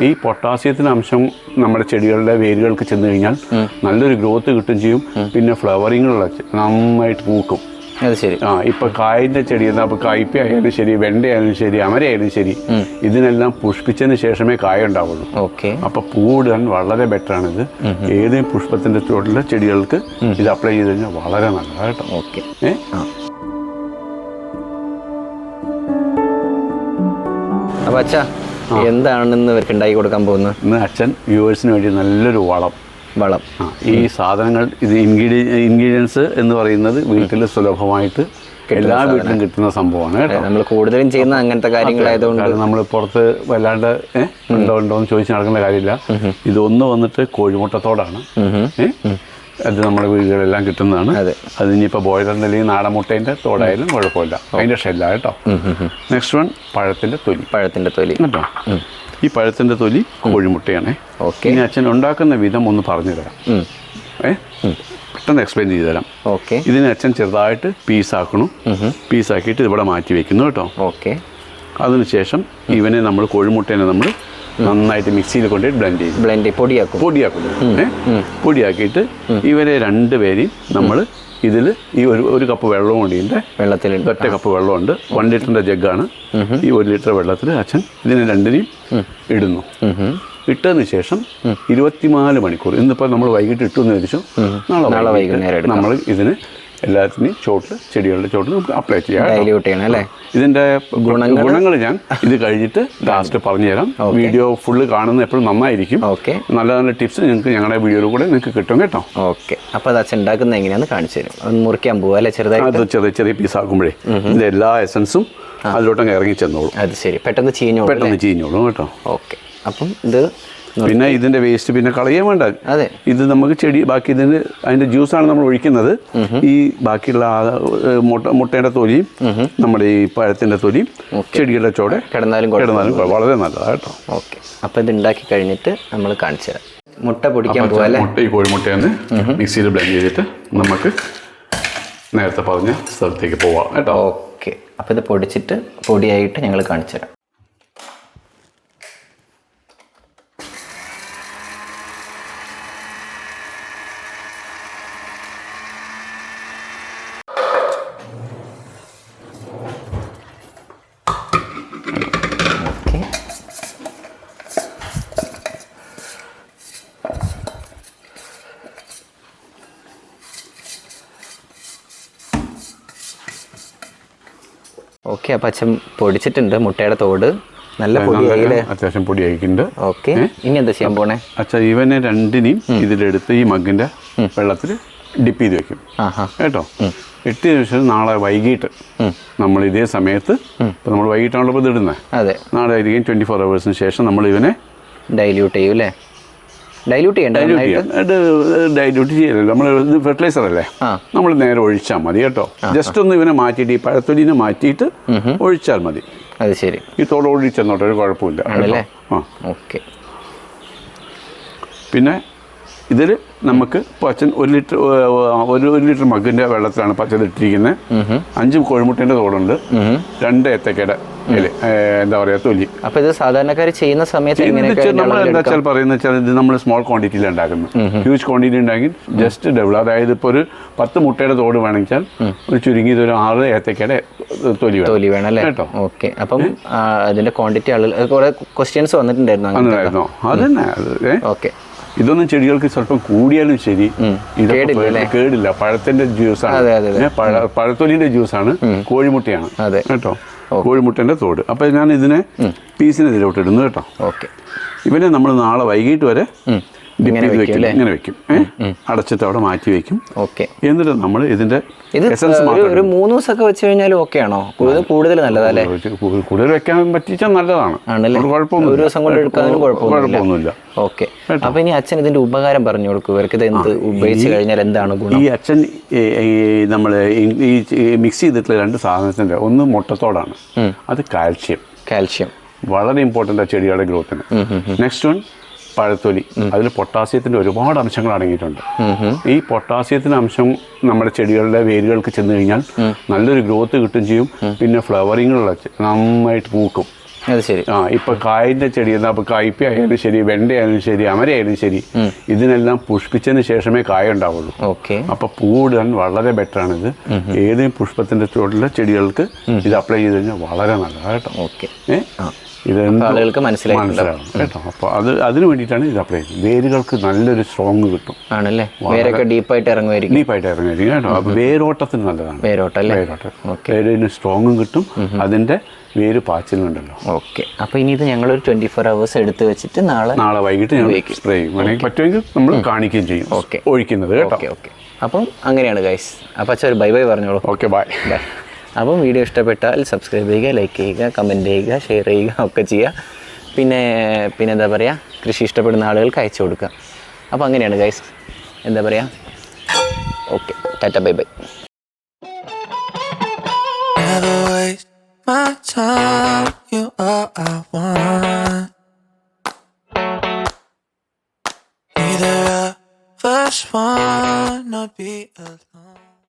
ഈ പൊട്ടാസ്യത്തിന് അംശം നമ്മുടെ ചെടികളുടെ വേരുകൾക്ക് ചെന്ന് കഴിഞ്ഞാൽ നല്ലൊരു ഗ്രോത്ത് കിട്ടും ചെയ്യും. പിന്നെ ഫ്ലവറിങ്ങുള്ള നന്നായിട്ട് പൂക്കും. അത് ശരി. ആ ഇപ്പൊ കായന്റെ ചെടി എന്താ? ഇപ്പൊ കായ്പ ആയാലും ശരി വെണ്ടയായാലും ശരി അമരയായാലും ശരി ഇതിനെല്ലാം പുഷ്പിച്ചതിന് ശേഷമേ കായ ഉണ്ടാവുള്ളൂ. ഓക്കെ. അപ്പൊ പൂടാൻ വളരെ ബെറ്റർ ആണ് ഇത് ഏത് പുഷ്പത്തിന്റെ ചുവട്ടിലെ ചെടികൾക്ക് ഇത് അപ്ലൈ ചെയ്ത് കഴിഞ്ഞാൽ വളരെ നല്ലതാണ് കേട്ടോ ഓക്കെ. ഏ? അപ്പൊ അച്ഛാ എന്താണെന്ന് ഇവർക്ക് ഉണ്ടാക്കി കൊടുക്കാൻ പോകുന്നത് ഇന്ന് അച്ഛൻ വ്യൂവേഴ്സിന് വേണ്ടി നല്ലൊരു വളം. വളം. ആ, ഈ സാധനങ്ങൾ ഇത് ഇൻഗ്രീഡിയ ഇൻഗ്രീഡിയൻസ് എന്ന് പറയുന്നത് വീട്ടിൽ സുലഭമായിട്ട് എല്ലാ വീട്ടിലും കിട്ടുന്ന സംഭവമാണ് കേട്ടോ. നമ്മൾ കൂടുതലും ചെയ്യുന്ന അങ്ങനത്തെ കാര്യങ്ങളായതുകൊണ്ട്. നമ്മൾ പുറത്ത് വല്ലാണ്ട് ഉണ്ടോ ഉണ്ടോ എന്ന് ചോദിച്ച് നടക്കേണ്ട കാര്യമില്ല. ഇതൊന്ന് വന്നിട്ട് കോഴിമുട്ടത്തോടാണ്. ഏ? അത് നമ്മുടെ വീടുകളെല്ലാം കിട്ടുന്നതാണ്. അതെ. ഇനിയിപ്പോൾ ബോയിലറിന്റെ അല്ലെങ്കിൽ നാടൻ മുട്ടേന്റെ തോടായാലും കുഴപ്പമില്ല. അതിന്റെ ഷെല്ല കേട്ടോ. നെക്സ്റ്റ് വൺ പഴത്തിന്റെ തൊലി. പഴത്തിന്റെ തൊലി. കേട്ടോ? ഈ പഴത്തിന്റെ തൊലി കോഴിമുട്ടയാണ്. ഓക്കെ. ഇനി അച്ഛൻ ഉണ്ടാക്കുന്ന വിധം ഒന്ന് പറഞ്ഞു തരാം ഏ? പെട്ടെന്ന് എക്സ്പ്ലെയിൻ ചെയ്തു തരാം ഓക്കെ. ഇതിന് അച്ഛൻ ചെറുതായിട്ട് പീസാക്കണം പീസാക്കിയിട്ട് ഇവിടെ മാറ്റി വെക്കുന്നു കേട്ടോ. ഓക്കെ. അതിനുശേഷം ഇവനെ നമ്മൾ കോഴിമുട്ടേനെ നമ്മൾ നന്നായിട്ട് മിക്സിയിൽ കൊണ്ടുപോയി ബ്ലെൻഡ് ചെയ്യും. ബ്ലെൻഡ് പൊടിയാക്കും. പൊടിയാക്കും. പൊടിയാക്കിയിട്ട് ഇവരെ രണ്ടുപേരെയും നമ്മൾ ഇതിൽ ഈ ഒരു ഒരു കപ്പ് വെള്ളവും ഉണ്ട്. വെള്ളത്തിൽ ഒറ്റ കപ്പ് വെള്ളമുണ്ട് വൺ ലിറ്ററിന്റെ ജഗ്ഗാണ് ഈ ഒരു ലിറ്റർ വെള്ളത്തിൽ അച്ഛൻ ഇതിനെ രണ്ടിനെയും ഇടുന്നു. ഇട്ടതിന് ശേഷം ഇരുപത്തിനാല് മണിക്കൂർ ഇന്നിപ്പോൾ നമ്മൾ വൈകിട്ട് ഇട്ടു എന്ന് വിചാരിച്ചു. നാളെ നാളെ വൈകുന്നേരം നമ്മൾ ഇതിന് എല്ലാത്തിനെയും ചോട്ടിൽ ചെടികളുടെ ചോട്ടിൽ നമുക്ക് അപ്ലൈ ചെയ്യാം. ഡൈല്യൂട്ട് ചെയ്യണം അല്ലേ? ഇതിന്റെ ഗുണങ്ങൾ ഞാൻ ഇത് കഴിഞ്ഞിട്ട് ലാസ്റ്റ് പറഞ്ഞു തരാം. വീഡിയോ ഫുള്ള് കാണുന്ന എപ്പോഴും നന്നായിരിക്കും. ഓക്കെ നല്ല നല്ല ടിപ്സ് നിങ്ങൾക്ക് ഞങ്ങളുടെ വീഡിയോയിൽ കൂടെ നിങ്ങൾക്ക് കിട്ടും കേട്ടോ. ഓക്കെ അപ്പോൾ അത് അച്ഛൻ ഉണ്ടാക്കുന്നത് എങ്ങനെയാണെന്ന് കാണിച്ചു തരും. മുറിക്കാൻ പോകുക അല്ലെ ചെറുതായിട്ട്? അത് ചെറിയ ചെറിയ പീസ് ആക്കുമ്പോഴേ ഇതിന്റെ എല്ലാ എസൻസും അതിലോട്ടങ്ങ് ഇറങ്ങി ചെന്നോളൂ അത് ശരി. പെട്ടെന്ന് ചീഞ്ഞോളൂ പെട്ടെന്ന് ചീഞ്ഞോളൂ കേട്ടോ. ഓക്കെ അപ്പം ഇത് പിന്നെ ഇതിന്റെ വേസ്റ്റ് പിന്നെ കളയാൻ വേണ്ട. അതെ. ഇത് നമുക്ക് ചെടി ബാക്കി ഇതിന് അതിന്റെ ജ്യൂസാണ് നമ്മൾ ഒഴിക്കുന്നത്. ഈ ബാക്കിയുള്ള മുട്ട മുട്ടയുടെ തൊലിയും നമ്മുടെ ഈ പഴത്തിന്റെ തൊലിയും ചെടിയുടെ ചോടെ കിടന്നാലും കിടന്നാലും വളരെ നല്ലതാണ് കേട്ടോ. ഓക്കെ. അപ്പൊ ഇത് ഉണ്ടാക്കി കഴിഞ്ഞിട്ട് നമ്മൾ കാണിച്ചു തരാം. മുട്ട പൊടിക്കാൻ പോകാം മുട്ട ഈ കോഴിമുട്ടയാണ് മിക്സിയിൽ ബ്ലെൻഡ് ചെയ്തിട്ട് നമുക്ക് നേരത്തെ പറഞ്ഞ സ്ഥലത്തേക്ക് പോവാം കേട്ടോ. ഓക്കെ. അപ്പൊ ഇത് പൊടിച്ചിട്ട് പൊടിയായിട്ട് ഞങ്ങൾ കാണിച്ചു തരാം. ഓക്കെ അപ്പം അച്ഛൻ പൊടിച്ചിട്ടുണ്ട് മുട്ടയുടെ തോട്. നല്ല പൊടിയായില്ലേ അത്യാവശ്യം പൊടി ആയിട്ടുണ്ട് ഓക്കെ ഇനി എന്താ ചെയ്യാൻ പോണേ? അച്ഛാ ഇവനെ രണ്ടിനെയും ഇതിലെടുത്ത് ഈ മഗ്ഗിന്റെ വെള്ളത്തിൽ ഡിപ്പ് ചെയ്ത് വെക്കും. കേട്ടോ? എട്ട് ശേഷം നാളെ വൈകിട്ട് നമ്മൾ ഇതേ സമയത്ത് ഇപ്പം നമ്മൾ വൈകിട്ടാണല്ലോ ഇപ്പോൾ ഇതിടുന്നത് അതെ. നാളെ ആയിരിക്കും ട്വന്റി ഫോർ അവേഴ്സിന് ശേഷം നമ്മൾ ഇവനെ ഡൈല്യൂട്ട് ചെയ്യും അല്ലേ ഡൈല്യൂട്ട് ചെയ്യണ്ട നമ്മൾ ഇത് ഫെർട്ടിലൈസർ അല്ലേ? നമ്മൾ നേരെ ഒഴിച്ചാൽ മതി കേട്ടോ. ജസ്റ്റ് ഒന്ന് ഇവനെ മാറ്റിയിട്ട് ഈ പഴത്തൊലിനെ മാറ്റിയിട്ട് ഒഴിച്ചാൽ മതി. അത് ശരി. ഈ തോട് ഒഴിച്ചെന്നോട്ടെ ഒരു കുഴപ്പമില്ല ഓക്കെ. പിന്നെ ഇതിൽ നമുക്ക് പച്ചൻ അച്ഛൻ ഒരു ലിറ്റർ ഒരു ഒരു ലിറ്റർ മഗ്ഗിന്റെ വെള്ളത്തിലാണ് അച്ഛൻ ഇട്ടിരിക്കുന്നത്. അഞ്ച് കോഴിമുട്ടേന്റെ തോടുണ്ട്. രണ്ട് ഏത്തക്കയുടെ എന്താ പറയുക തൊലി. അപ്പൊ ഇത് സാധാരണക്കാർ ചെയ്യുന്ന സമയത്ത് നമ്മൾ എന്താ? വെച്ചാൽ പറയുന്നത് വെച്ചാൽ ഇത് നമ്മൾ സ്മോൾ ക്വാണ്ടിറ്റിയിൽ ഉണ്ടാക്കുന്നു ഹ്യൂജ് ക്വാണ്ടിറ്റി ഉണ്ടാക്കി ജസ്റ്റ് ഡബിൾ അതായത് ഇപ്പോൾ ഒരു പത്ത് മുട്ടയുടെ തോട് വേണമെങ്കിൽ ഒരു ചുരുങ്ങിയത് ഒരു ആറ് ഏത്തക്കയുടെ തൊലി വേണം. തൊലി വേണം അല്ലേ? കേട്ടോ. ഓക്കെ അപ്പം അതിന്റെ അതിന്റെ ക്വാണ്ടിറ്റി ആളുകൾ കുറെ ക്വസ്റ്റ്യൻസ് വന്നിട്ടുണ്ടായിരുന്നു അങ്ങനെ അങ്ങനെയായിരുന്നോ അത് ഓക്കെ ഇതൊന്നും ചെടികൾക്ക് സ്വല്പം കൂടിയാലും ശരി. ഇതൊക്കെ കേടില്ല പഴത്തിന്റെ ജ്യൂസാണ്. പഴത്തൊലിന്റെ ജ്യൂസാണ്. കോഴിമുട്ടയാണ്. കേട്ടോ? കോഴിമുട്ടന്റെ തോട്. അപ്പൊ ഞാൻ ഇതിനെ പീസിന് ഇതിലോട്ട് ഇടുന്നു കേട്ടോ. ഓക്കെ. ഇവനെ നമ്മൾ നാളെ വൈകിട്ട് വരെ ഇങ്ങനെ വെക്കും ഇങ്ങനെ വെക്കും. അടച്ചിട്ട് അവിടെ മാറ്റി വെക്കും. ഓക്കെ. എന്നിട്ട് നമ്മൾ ഇതിന്റെ എസൻസ് ഒരു മൂന്ന് ദിവസമൊക്കെ വെച്ച് കഴിഞ്ഞാൽ ഓക്കെ ആണോ? കൂടുതൽ നല്ലതല്ലേ? കൂടുതൽ വെക്കാൻ പറ്റിച്ചാൽ നല്ലതാണ്? ഒരു ദിവസം കൊണ്ട് എടുക്കാനും കുഴപ്പമൊന്നുമില്ല. ഓക്കെ അപ്പൊ ഇനി അച്ഛൻ ഇതിന്റെ ഉപകാരം പറഞ്ഞു കൊടുക്കും. ഇവർക്ക് ഇത് എന്ത് ഉപയോഗിച്ച് കഴിഞ്ഞാൽ എന്താണ് ഗുണം? ഈ അച്ഛൻ നമ്മൾ ഈ മിക്സ് ചെയ്തിട്ടുള്ള രണ്ട് സാധനത്തിന്റെ ഒന്ന് മുട്ടത്തോടാണ്. അത് കാൽഷ്യം. കാൽഷ്യം. വളരെ ഇമ്പോർട്ടന്റ് ആ ചെടിയുടെ ഗ്രോത്തിന് നെക്സ്റ്റ് വൺ പഴത്തൊലി. അതിൽ പൊട്ടാസ്യത്തിന്റെ ഒരുപാട് അംശങ്ങൾ അടങ്ങിയിട്ടുണ്ട്. ഈ പൊട്ടാസ്യത്തിന്റെ അംശം നമ്മുടെ ചെടികളുടെ വേരുകൾക്ക് ചെന്ന് കഴിഞ്ഞാൽ നല്ലൊരു ഗ്രോത്ത് കിട്ടും ചെയ്യും. പിന്നെ ഫ്ലവറിങ്ങുള്ള നന്നായിട്ട് പൂക്കും. അത് ശരി. ആ ഇപ്പൊ കായിന്റെ ചെടി എന്നാ ഇപ്പൊ കായ്പ ആയാലും ശരി വെണ്ടയായാലും ശരി അമരയായാലും ശരി ഇതിനെല്ലാം പുഷ്പിച്ചതിന് ശേഷമേ കായ ഉണ്ടാവുള്ളൂ. ഓക്കെ. അപ്പൊ പൂവിടാൻ വളരെ ബെറ്റർ ആണ് ഇത് ഏതെങ്കിലും പുഷ്പത്തിന്റെ ചുവട്ടിലെ ചെടികൾക്ക് ഇത് അപ്ലൈ ചെയ്ത് കഴിഞ്ഞാൽ വളരെ നല്ലതാണ് കേട്ടോ. ഓക്കെ. ഏ? ഇത് ആളുകൾക്ക് മനസ്സിലാവും കേട്ടോ. അപ്പോൾ അത് അതിന് വേണ്ടിയിട്ടാണ് ഇത് അപ്ലൈ ചെയ്യുന്നത്. വേരുകൾക്ക് നല്ലൊരു സ്ട്രോങ് കിട്ടും. ആണല്ലേ? വേരൊക്കെ ഡീപ്പായിട്ട് ഇറങ്ങുമായിരിക്കും. ഡീപ്പായിട്ട് ഇറങ്ങുമായിരിക്കും കേട്ടോ. അപ്പോൾ വേരോട്ടത്തിന് നല്ലതാണ്. വേരോട്ടല്ലേ വേരോട്ടം. വേരിന് സ്ട്രോങ്ങും കിട്ടും. അതിന്റെ വേര് പാച്ചിലുണ്ടല്ലോ. ഓക്കെ. അപ്പോൾ ഇനി ഇത് ഞങ്ങളൊരു ട്വന്റി ഫോർ അവേഴ്സ് എടുത്ത് വെച്ചിട്ട് നാളെ നാളെ വൈകിട്ട് ഞങ്ങൾ സ്പ്രേ ചെയ്യും. വേണമെങ്കിൽ പറ്റുമെങ്കിൽ നമ്മൾ കാണിക്കുകയും ചെയ്യും. ഓക്കെ. ഒഴിക്കുന്നത് കേട്ടോ. Okay okay. അപ്പം അങ്ങനെയാണ് ഗൈസ് അപ്പം അച്ഛൻ ഒരു ബൈ ബൈ പറഞ്ഞോളൂ. ഓക്കെ ബൈ ബൈ അപ്പം വീഡിയോ ഇഷ്ടപ്പെട്ടാൽ സബ്സ്ക്രൈബ് ചെയ്യുക ലൈക്ക് ചെയ്യുക കമന്റ് ചെയ്യുക ഷെയർ ചെയ്യുക ഒക്കെ ചെയ്യുക പിന്നെ പിന്നെ എന്താ പറയുക കൃഷി ഇഷ്ടപ്പെടുന്ന ആളുകൾക്ക് അയച്ചു കൊടുക്കുക അപ്പോൾ അങ്ങനെയാണ് ഗൈസ് എന്താ പറയുക okay tata bye bye my time. You I want. Neither be alone.